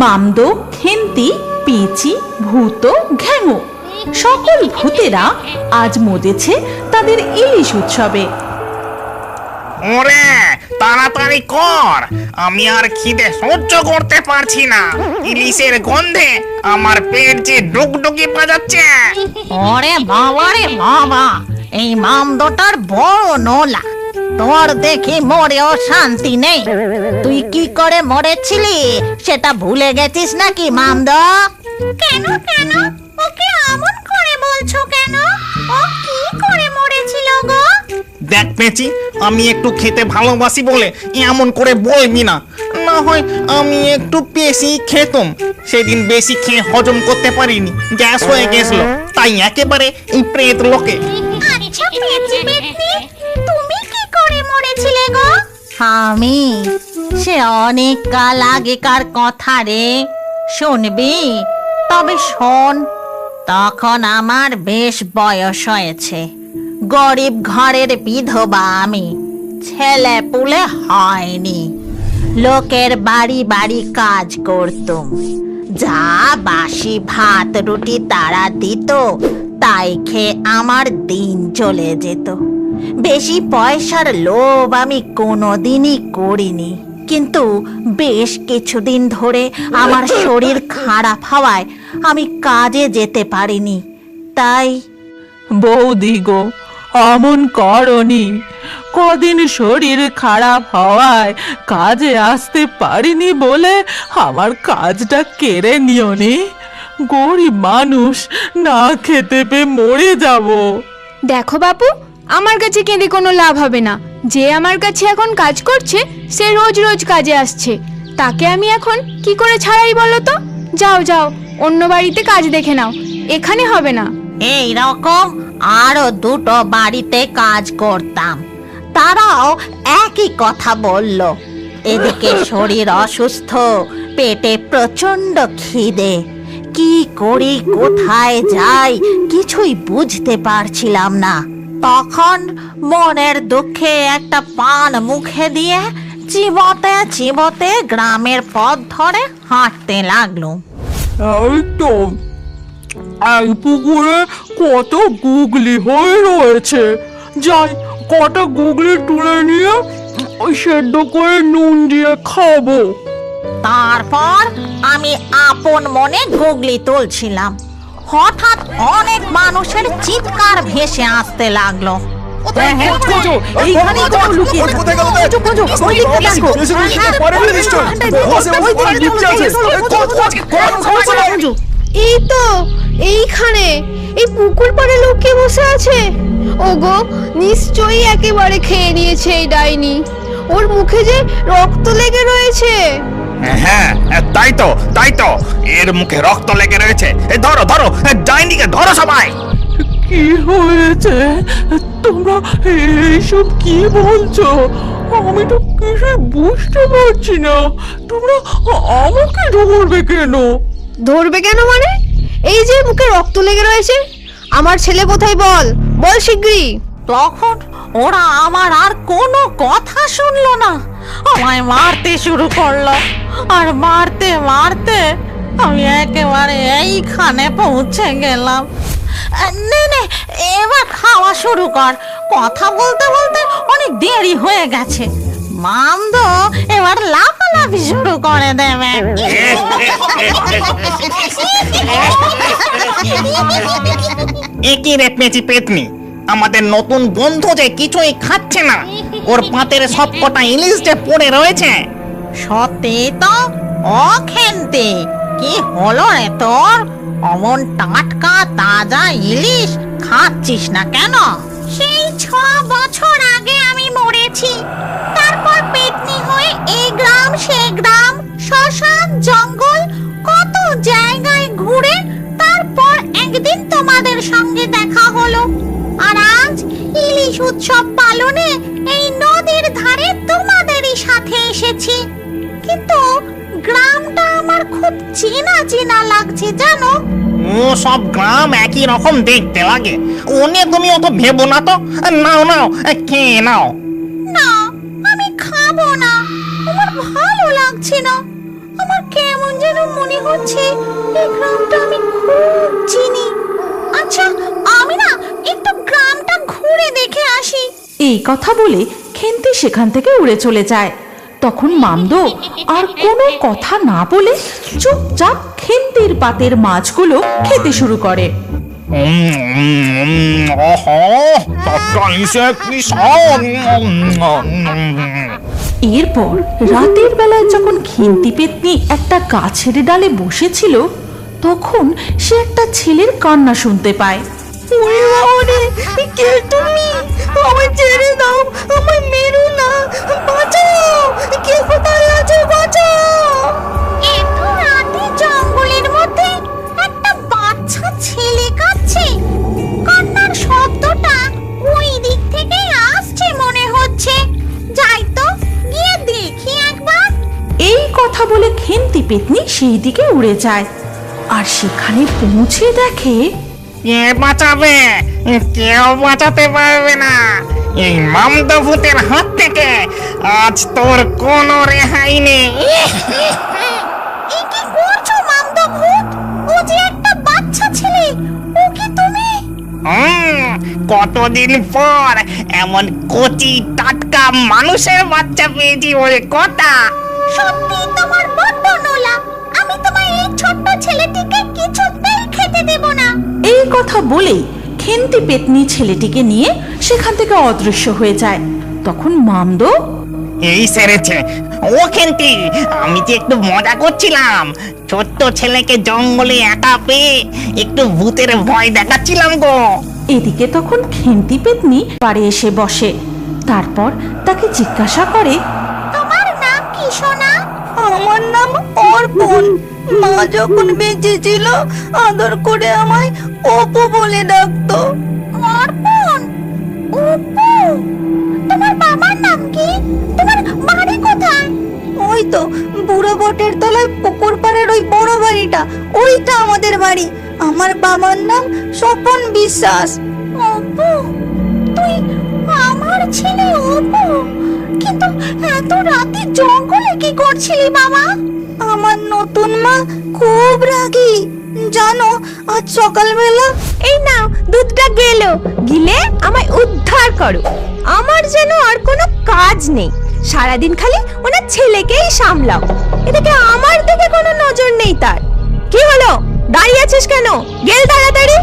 মামদো খেন্তি পেঁচি ভূত ঘ্যাঙো। সকল ভূতেরা আজ মজেছে তাদের ইলিশ উৎসবে। ওরে তাড়াতাড়ি কর। আমি আর খিদে সহ্য করতে পারছি না। ইলিশের গন্ধে আমার পেট যে ডুকডুকি বাজাচ্ছে। ওরে বাবা রে বাবা এই মামদোটার বড় নোলা। তোর দেখি মরেও শান্তি নেই। তুই কি করে মরেছিলি সেটা ভুলে গেছিস নাকি মামদ? কেন কেন? ওকে এমন করে বলছো কেন? ও কি করে মরেছিল গো? দেখ পেঁচি আমি একটু খেতে ভালোবাসি বলে এমন করে বলবি না। না হয় আমি একটু বেশি খেতাম। সেদিন বেশি খেয়ে হজম করতে পারিনি। গ্যাস হয়ে গেছিল। তাই একেবারে এই প্রেত লোকে। আচ্ছা পেঁচি করে মরেছিলে গো? আমি? সে অনেক কাল আগেকার কথা রে। শুনবি? তবে শোন, তখন আমার বেশ বয়স হয়েছে। গরিব ঘরের বিধবা আমি, ছেলে পুলে হয়নি। লোকের বাড়ি বাড়ি কাজ করতুম। যা বাসি ভাত রুটি তারা দিত, তাই খেয়ে আমার দিন চলে যেত। বেশি পয়সার লোভ আমি কোনোদিনই করিনি। কিন্তু বেশ কিছুদিন ধরে আমার শরীর খারাপ হওয়ায় আমি কাজে যেতে পারিনি। তাই বৌদি গো অমন করনি। কদিন শরীর খারাপ হওয়ায় কাজে আসতে পারিনি বলে আমার কাজটা কেড়ে নিওনি গরিব মানুষ না খেতে পেয়ে মরে যাব। দেখো বাপু আমার কাছে কেঁদে কোনো লাভ হবে না। যে আমার কাছে এখন কাজ করছে, সে রোজ রোজ কাজে আসছে। তাকে আমি এখন কি করে ছাড়াই বলো তো? যাও যাও, অন্য বাড়িতে কাজ দেখে নাও। এখানে হবে না। এই রকম আরও দুটো বাড়িতে কাজ করতাম। তারাও একই কথা বলল। এদিকে শরীর অসুস্থ, পেটে প্রচণ্ড খিদে। কি করি, কোথায় যাই, কিছুই বুঝতে পারছিলাম না। তখন মনের দুঃখে একটা পান মুখে দিয়ে চিবতে চিবতে গ্রামের পথ ধরে হাঁটতে লাগল। এই তো এই পুকুরে কত গুগলি হয়ে রয়েছে। যাই কটা গুগলি তুলে নিয়ে ওই সেদ্ধ করে নুন দিয়ে খাব। তারপর আমি আপন মনে গুগলি তুলছিলাম। হঠাৎ অনেক মানুষের চিৎকার ভেসে আসতে লাগল হ্যাঁ হ্যাঁ এই তো এইখানে এই পুকুর পাড়ে লুকিয়ে বসে আছে ওগো নিশ্চয়ই একেবারে খেয়ে নিয়েছে এই ডাইনি ওর মুখে যে রক্ত লেগে রয়েছে হ্যাঁ তাই তো তাই তো। এর মুখে রক্ত লেগে রয়েছে। এ ধরো ধরো ডাইনিকে ধরো সবাই। কি হয়েছে? তোমরা এইসব কি বলছো? আমি তো কিছু বুঝতে পারছি না। তোমরা আমাকে ধরবে কেন? ধরবে কেন মানে? এই যে মুখে রক্ত লেগে রয়েছে আমার ছেলে কোথায় বল? বল শিগগিরই। তখন ওরা আমার আর কোনো কথা শুনলো না। আমায় মারতে শুরু করল। আর মারতে মারতে আমি একেবারে এইখানে পৌঁছে গেলাম। এবার খাওয়া শুরু কর। কথা বলতে বলতে অনেক দেরি হয়ে গেছে। মামদ এবার লাফালাফি শুরু করে দেবে। একই রে পেঁচি পেতনি। আমাদের নতুন বন্ধু যে কিছুই খাচ্ছে না, ওর পাতের সব কটা ইলিশ যে পড়ে রয়েছে, সত্যি তো অখেন্তে। কি হলো রে তোর? অমন টাটকা তাজা ইলিশ খাচ্ছিস না কেন? সেই ছ বছর আগে আমি মরেছি। তারপর পেতনি হয়ে এই গ্রাম সে গ্রাম, শ্মশান, জঙ্গল, কত জায়গায় ঘুরে তারপর একদিন তোমাদের সঙ্গে দেখা হলো। আর আজ ইলিশ উৎসব পালনে এই নদীর ধারে তোমাদেরই সাথে এসেছি। কিন্তু গ্রামটা আমার খুব চেনা চেনা লাগছে জানো? ও সব গ্রাম একই রকম দেখতে লাগে। ও নিয়ে তুমি অত ভেবো না তো? নাও নাও খেয়ে নাও। না আমি খাব না। আমার ভালো লাগছে না। আমার কেমন যেন মনে হচ্ছে এই গ্রামটা আমি খুব চিনি। আচ্ছা আমি না একটু গ্রামটা ঘুরে দেখে আসি। এই কথা বলে খেন্তি সেখান থেকে উড়ে চলে যায়। তখন মামদো আর কোনো কথা না বলে চুপচাপ খেন্তির পাতের মাছগুলো খেতে শুরু করে। এরপর রাতের বেলায় যখন খিন্তি পেতনি একটা গাছের ডালে বসেছিল, তখন সে একটা ছেলের কান্না শুনতে পায়। কে তুমি? আমায় ছেড়ে দাও আমায় মেরো না বাঁচাও কে কোথায় আছে বাঁচাও। এত রাতে জঙ্গলের মধ্যে একটা বাচ্চা ছেলে কাঁদছে। কান্নার শব্দটা ওই দিক থেকে আসছে মনে হচ্ছে। যাই তো গিয়ে দেখি একবার। এই কথা বলে খেন্তি পেতনি সেই দিকে উড়ে যায়। আর সেখানে পৌঁছে দেখে কে বাঁচাবে। কেউ বাঁচাতে পারবে না। এই মামদা ভূতের হাত থেকে আজ তোর কোনো রেহাই নেই। কি করছ মামদা ভূত ও যে একটা বাচ্চা ছেলে ও কি তুমি? হুম, কতদিন পর এমন কচি টাটকা মানুষের বাচ্চা পেয়েছি বলে কথা। সত্যি তোমার বড্ড নোলা। আমি তোমার এই ছোট্ট ছেলেটিকে কিছুতেই খেতে দেব না। এই কথা বলেই খেন্তি পেতনি ছেলেটিকে নিয়ে সেখান থেকে অদৃশ্য হয়ে যায়। তখন মামদো এই সেরেছে। ও খেন্তি আমি যে একটু মজা করছিলাম। ছোট্ট ছেলেকে জঙ্গলে একা পেয়ে একটু ভূতের ভয় দেখাচ্ছিলাম গো। এদিকে তখন খেন্তি পেতনি পাড়ে এসে বসে। তারপর তাকে জিজ্ঞাসা করে তোমার নাম কি সোনা? আমার নাম অর্পণ। মা যখন বেঁচে ছিল আদর করে আমায় অপু বলে ডাকতো। অর্পণ অপু তোমার বাবার নাম কি? তোমার বাড়ি কোথায়? ওই তো বুড়ো বটের তলায় পুকুর পাড়ের ওই বড় বাড়িটা ওইটা আমাদের বাড়ি। আমার বাবার নাম স্বপন বিশ্বাস। অপু তুই আমার ছেলে অপু কিন্তু এত রাতে জঙ্গলে কি করছিলি বাবা? আমার নতুন মা খুব রাগী। জানো আজ সকালবেলা এই নাও দুধটা গেল। গিলে আমায় উদ্ধার করো। আমার যেন আর কোনো কাজ নেই। সারাদিন খালি ওনার ছেলেকেই সামলাও। এদিকে আমার দিকে কোনো নজর নেই তার। কি হলো? দাঁড়িয়ে আছিস কেন? গেল তাড়াতাড়ি।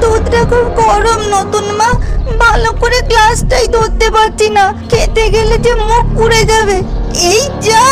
দুধটা খুব গরম নতুন মা। ভালো করে গ্লাসটাই ধরতে পারছি না। খেতে গেলে যে মুখ পুড়ে যাবে। এই যা!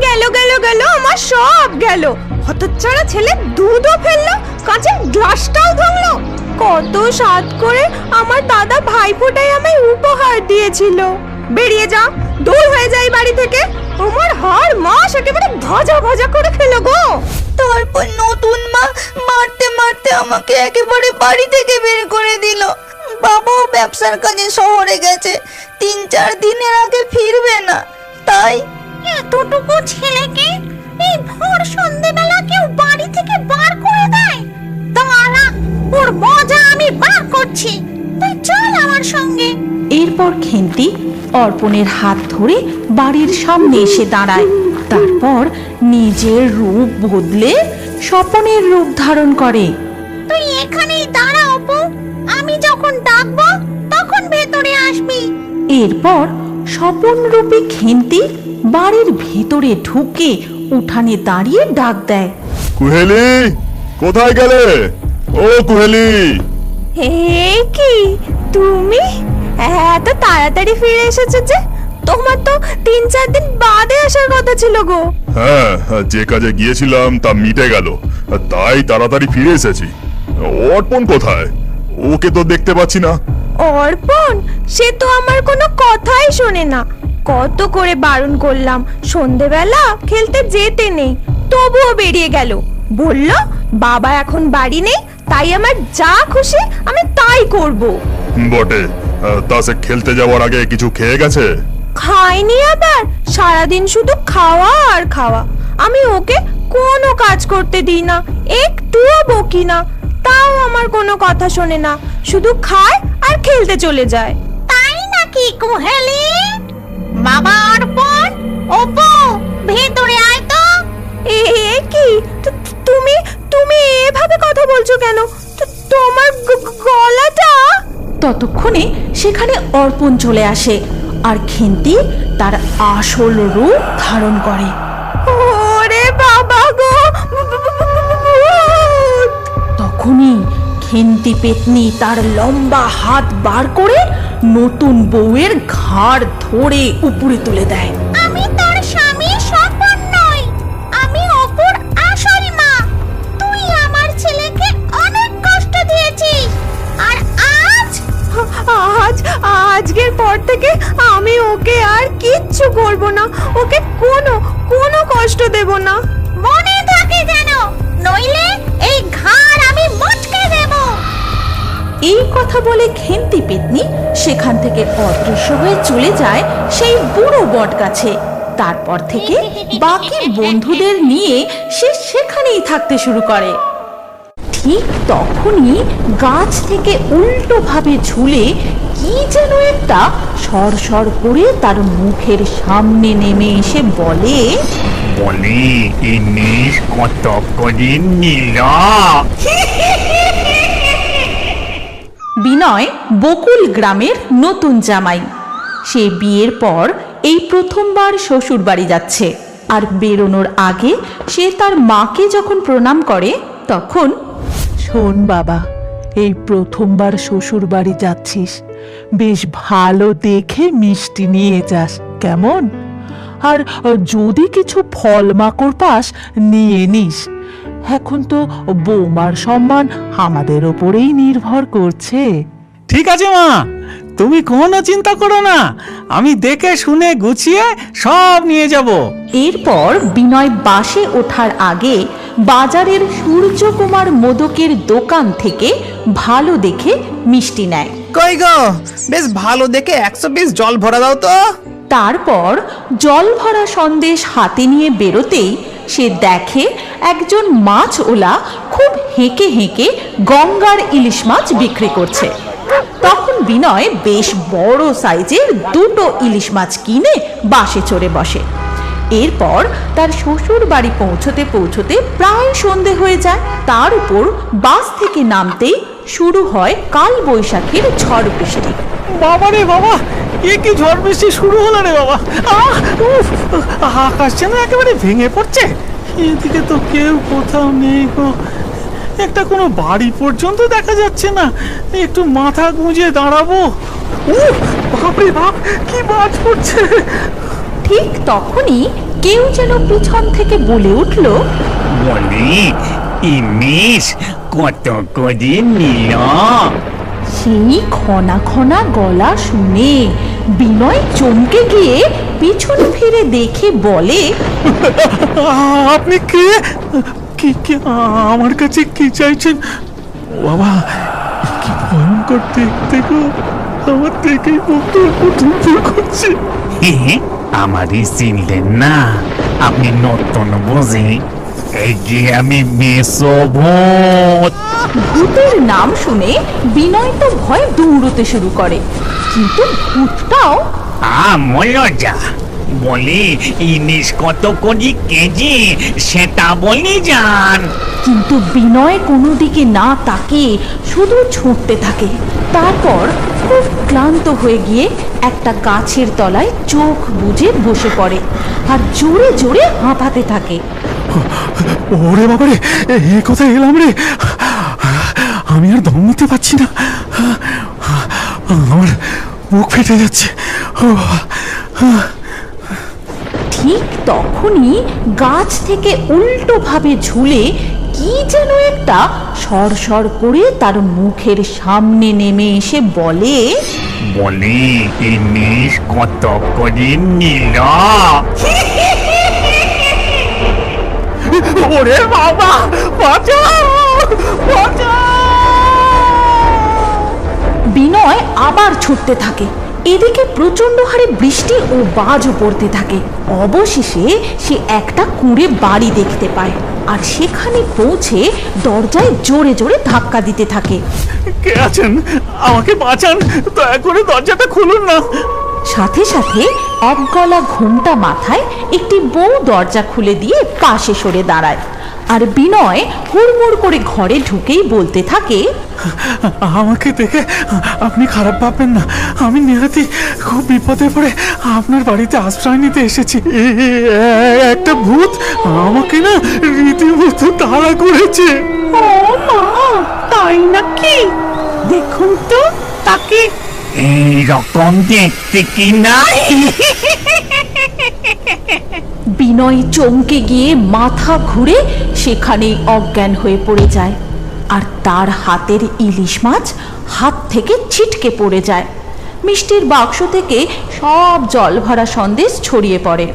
গেল গেল গেল, আমার সব গেল। হতচ্ছাড়া ছেলে দুধও ফেলল, কাঁচের গ্লাসটাও ভাঙলো। কত স্বাদ করে আমার দাদা ভাইফোঁটাই আমায় উপহার দিয়েছিল। বেরিয়ে যা, দূর হয়ে যাই বাড়ি থেকে। আমার হাড় মাস একেবারে ভজা ভজা করে খেলো গো। তারপর নতুন মা মারতে মারতে আমাকে একেবারে বাড়ি থেকে বের করে দিল। বাবাও ব্যবসার কাজে শহরে গেছে। তিন, চার দিনের আগে ফিরবে না। তাই এতটুকু ছেলেকে এই ভোর সন্ধেবেলা কেউ বাড়ি থেকে বার করে দেয়? দাঁড়া ওর মজা আমি বার করছি। তুই চল আমার সঙ্গে। এরপর খেন্তি অর্পণের হাত ধরে বাড়ির সামনে এসে দাঁড়ায়। তারপর নিজের রূপ বদলে স্বপনের রূপ ধারণ করে। তুই এখানেই দাঁড়া অপু। আমি যখন ডাকবো তখন ভেতরে আসবি। এরপর স্বপন রূপে খেন্তি বাড়ির ভেতরে ঢুকে উঠানে দাঁড়িয়ে ডাক দেয়। কুহেলি কোথায় গেলে? ও কুহেলি। হে কি তুমি? এত তাড়াতাড়ি ফিরে এসেছ যে তোমার তো তিন চার দিন বাদে আসার কথা ছিল গো। হ্যাঁ যে কাজে গিয়েছিলাম তা মিটে গেল। তাই তাড়াতাড়ি ফিরে এসেছি। অর্পণ কোথায়? ওকে তো দেখতে পাচ্ছি না। অর্পণ সে তো আমার কোনো কথাই শোনে না। কত করে বারণ করলাম সন্ধেবেলা খেলতে যেতে নেই তবুও বেরিয়ে গেল। বলল বাবা এখন বাড়ি নেই তাই আমার যা খুশি আমি তাই করব। বটে তা সে খেলতে যাওয়ার আগে কিছু খেয়ে গেছে? খাইনি আবার সারাদিন শুধু খাওয়া আর খাওয়া। আমি ওকে কোনো কাজ করতে দিই না একটুও বকি না তাও আমার কোনো কথা শোনে না। শুধু খায় আর খেলতে চলে যায়। তাই নাকি কুহেলি? বাবা অর্পণ ওপো ভেতরে আয় তো। এ কি? তুমি তুমি এভাবে কথা বলছো কেন? তো- তোমার গলাটা? ততক্ষণে সেখানে অর্পণ চলে আসে আর খিন্তি তার আসল রূপ ধারণ করে। ওরে বাবা গো! তখনই খেন্তি পেতনি তার লম্বা হাত বার করে নতুন বউয়ের ঘাড় ধরে উপরে তুলে দেয়। আমি তোর স্বামীর স্বপন নই আমি অপুর আসল মা। তুই আমার ছেলেকে অনেক কষ্ট দিয়েছিস আর আজ আজ আজকের পর থেকে আমি ওকে আর কিচ্ছু করব না ওকে কোনো কোনো কষ্ট দেব না। এই কথা বলে খেন্তি পেতনি সেখান থেকে অদৃশ্য হয়ে চলে যায় সেই বুড়ো বট গাছে তারপর থেকে বাকি বন্ধুদের নিয়ে সে সেখানেই থাকতে শুরু করে। ঠিক তখনই গাছ থেকে উল্টো ভাবে ঝুলে কি যেন একটা সরসর করে তার মুখের সামনে নেমে এসে বলে বলে ইনিশ কত করে নিল। বিনয় বকুল গ্রামের নতুন জামাই। সে বিয়ের পর এই প্রথমবার শ্বশুর বাড়ি যাচ্ছে। আর বেরোনোর আগে সে তার মাকে যখন প্রণাম করে, তখন, শোন বাবা, এই প্রথমবার শ্বশুর বাড়ি যাচ্ছিস। বেশ ভালো দেখে মিষ্টি নিয়ে যাস, কেমন? আর যদি কিছু ফল মাকড় পাস, নিয়ে নিস। এখন তো বৌমার সম্মান আমাদের ওপরেই নির্ভর করছে। ঠিক আছে মা তুমি কোনো চিন্তা করো না আমি দেখে শুনে গুছিয়ে সব নিয়ে যাব। এরপর বিনয় বাসে ওঠার আগে বাজারের সূর্যকুমার মোদকের দোকান থেকে ভালো দেখে মিষ্টি নেয়। কই গো বেশ ভালো দেখে একশো পিস জল ভরা দাও তো। তারপর জল ভরা সন্দেশ হাতে নিয়ে বেরোতেই সে দেখে একজন মাছ ওলা খুব হেঁকে হেঁকে গঙ্গার ইলিশ মাছ বিক্রি করছে। তখন বিনয় বেশ বড় সাইজের দুটো ইলিশ মাছ কিনে বাসে চড়ে বসে। এরপর তার শ্বশুর বাড়ি পৌঁছতে পৌঁছতে প্রায় সন্ধে হয়ে যায়। তার উপর বাস থেকে নামতেই শুরু হয় কাল বৈশাখীর ঝড় বৃষ্টি। বাবা রে বাবা, এ কি ঝড় বৃষ্টি শুরু হলো রে বাবা। আহ আকাশ যেন একেবারে ভেঙে পড়ছে। এদিকে তো কেউ কোথাও নেই গো। একটা কোনো বাড়ি পর্যন্ত দেখা যাচ্ছে না। একটু মাথা গুঁজে দাঁড়াবো। উফ বাপরে বাপ কি বাজ পড়ছে। ঠিক তখনই কেউ যেন পিছন থেকে বলে উঠল বলে ইনিশ কত করে নিল? সেই খনা খনা গলা শুনে বিনয় চমকে গিয়ে পিছন ফিরে দেখে বলে আপনি কে? কি কি আমার কাছে কি চাইছেন? বাবা কি ভয়ঙ্কর দেখতে গো আমার দেখেই মুখটা উঠুন করছে। আমারই চিনলেন না। আপনি নতুন বুঝি। এই যে আমি মেসোভূত ভূতের নাম শুনে বিনয় তো ভয় দৌড়তে শুরু করে। কিন্তু ভূতটাও? মজা বলি ইনিশ কত কোটি কেজি সেটা বলি যান কিন্তু বিনয় কোনো দিকে না তাকিয়ে শুধু ছুটতে থাকে। তারপর খুব ক্লান্ত হয়ে গিয়ে একটা গাছের তলায় চোখ বুজে বসে পড়ে আর জোরে জোরে হাঁপাতে থাকে। ওরে বাবারে এ এ কোথায় এলাম রে? আমি আর দম নিতে পারছি না। আমার মুখ ফেটে যাচ্ছে। ঠিক তখনই গাছ থেকে উল্টো ভাবে ঝুলে কি যেন একটা সরসর করে তার মুখের সামনে নেমে এসে বলে বলি ইনিশ কত করে নিল? ওরে বাবা বাঁচাও। বিনয় আবার ছুটতে থাকে। এদিকে প্রচণ্ড হারে বৃষ্টি ও বাজও পড়তে থাকে। অবশেষে সে একটা কুঁড়ে বাড়ি দেখতে পায় আর সেখানে পৌঁছে দরজায় জোরে জোরে ধাক্কা দিতে থাকে। কে আছেন? আমাকে বাঁচান। দয়া করে দরজাটা খুলুন না। সাথে সাথে একগলা ঘোমটা মাথায় একটি বউ দরজা খুলে দিয়ে পাশে সরে দাঁড়ায়। আর বিনয় হুড়মুড় করে ঘরে ঢুকেই বলতে থাকে আমাকে দেখে আপনি খারাপ ভাববেন না। আমি নিরাতি খুব বিপদে পড়ে আপনার বাড়িতে আশ্রয় নিতে এসেছি। একটা ভূত আমাকে না রীতিমতো তাড়া করেছে। ও মা তাই নাকি? দেখুন তো তাকে। এই রকম দেখতে কি নাই বিনয় চমকে গিয়ে মাথা ঘুরে সেখানেই অজ্ঞান হয়ে পড়ে যায়। আর তার হাতের ইলিশ মাছ হাত থেকে ছিটকে পড়ে যায়। মিষ্টির বাক্স থেকে সব জল ভরা সন্দেশ ছড়িয়ে পড়ে।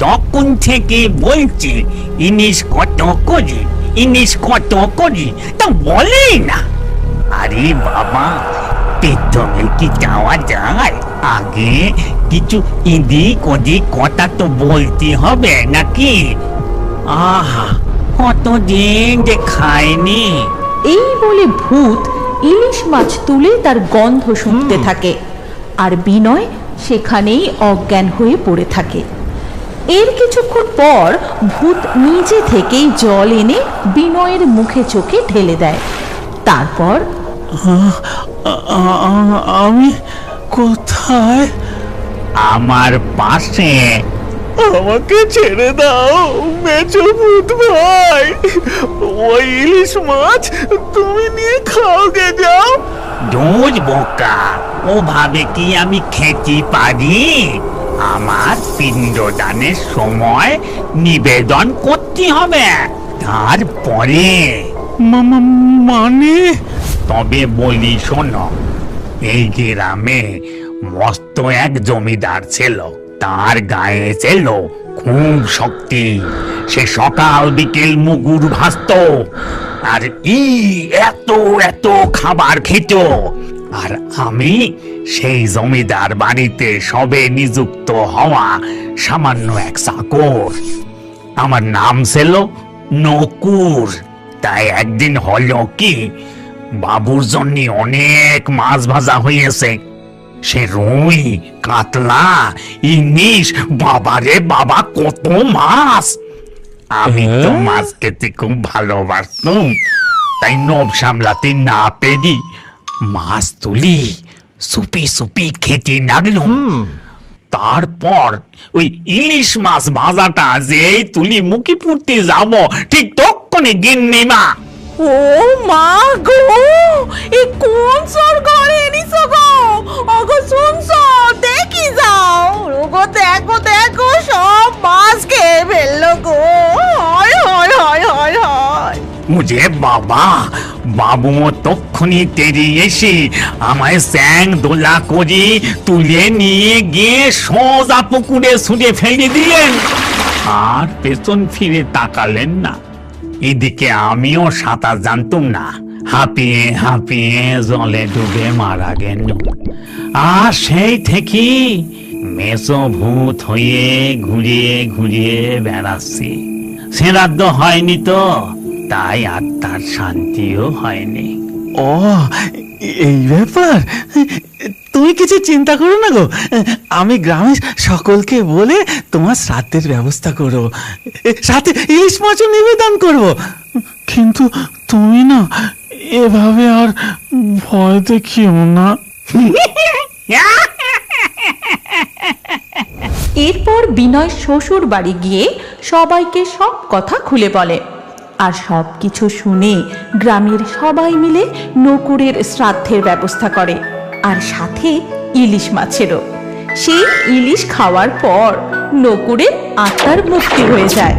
তখন থেকে বলছে ইনিশ কত করি ইনিশ কত করি তা বলেই না। আরে বাবা পেট্রোলে কি যাওয়া যায়? আগে কিছু ইদিক ওদিক কথা তো বলতে হবে নাকি? আহা কতদিন যে খাইনি এই বলে ভূত ইলিশ মাছ তুলে তার গন্ধ শুঁকতে থাকে আর বিনয় সেখানেই অজ্ঞান হয়ে পড়ে থাকে। এর কিছুক্ষণ পর ভূত নিজে থেকেই জল এনে বিনয়ের মুখে চোখে ঢেলে দেয়। তারপর আমি কোথায়? আমার পাশে। আমাকে ছেড়ে দাও মেচো ভূত ভাই। ওই ইলিশ মাছ তুমি নিয়ে খাওগে যাও। ডোজ বোকা ও ভাবে কি আমি খেতে পারি? আমার পিণ্ডদানের সময় নিবেদন করতে হবে তারপরে। মানে তবে বলি, শোনো, এই গ্রামে মস্ত এক জমিদার ছিল। তার গায়ে ছিল খুব শক্তি। সে সকাল বিকেল মুগুর ভাসত, আর ই এত এত খাবার খেত। আর আমি সেই জমিদার বাড়িতে সবে নিযুক্ত হওয়া সামান্য এক চাকর। আমার নাম ছিল নকুর। তাই একদিন হলো কি বাবুর জন্য অনেক মাছ ভাজা হয়েছে। সে রুই কাতলা ইলিশ বাবারে বাবা কত মাছ! আমি তো মাছ খেতে খুব ভালোবাসতাম। তাই নব সামলাতে না পেরি মাছ তুলি সুপি সুপি খেতে লাগলাম। তারপর ওই ইলিশ মাছ ভাজাটা যেই তুলি মুখে পুড়তে যাব ঠিক তক্ষণে গিন্নি মা ও মা গো, এ কোন সর ঘরে এনেছ গো? ওগো শুনছো? দেখি যাও। ওগো দেখো দেখো, সব মাছ খেয়ে ফেলল গো। হয় হয় হয় হয় হয়। মুঝে বাবা বাবু তক্ষুনি তেরি এসে আমায় স্যাং দোলা করে তুলে নিয়ে গিয়ে সোজা পুকুরে ছুঁড়ে ফেলে দিলেন। আর পেছন ফিরে তাকালেন না। এদিকে আমিও সাঁতার জানতুম না। হাঁপিয়ে হাঁপিয়ে জলে ডুবে মারা গেল আর সেই থেকে মেসো ভূত হয়ে ঘুরিয়ে ঘুরিয়ে বেড়াচ্ছি। শ্রাদ্ধ হয়নি তো, তাই আত্মার শান্তিও হয়নি। ও, এই ব্যাপার? তুমি কিছু চিন্তা করো না গো। আমি গ্রামের সকলকে বলে তোমার শ্রাদ্ধের ব্যবস্থা করব সাথে ইলিশ মাছও নিবেদন করব। কিন্তু তুমি না, এভাবে আর ভয় দেখিও না। এরপর বিনয় শ্বশুর বাড়ি গিয়ে সবাইকে সব কথা খুলে বলে। আর সব কিছু শুনে গ্রামের সবাই মিলে নকুরের শ্রাদ্ধের ব্যবস্থা করে। আর সাথে ইলিশ মাছেরও। সেই ইলিশ খাওয়ার পর নকুরে আত্মার মুক্তি হয়ে যায়।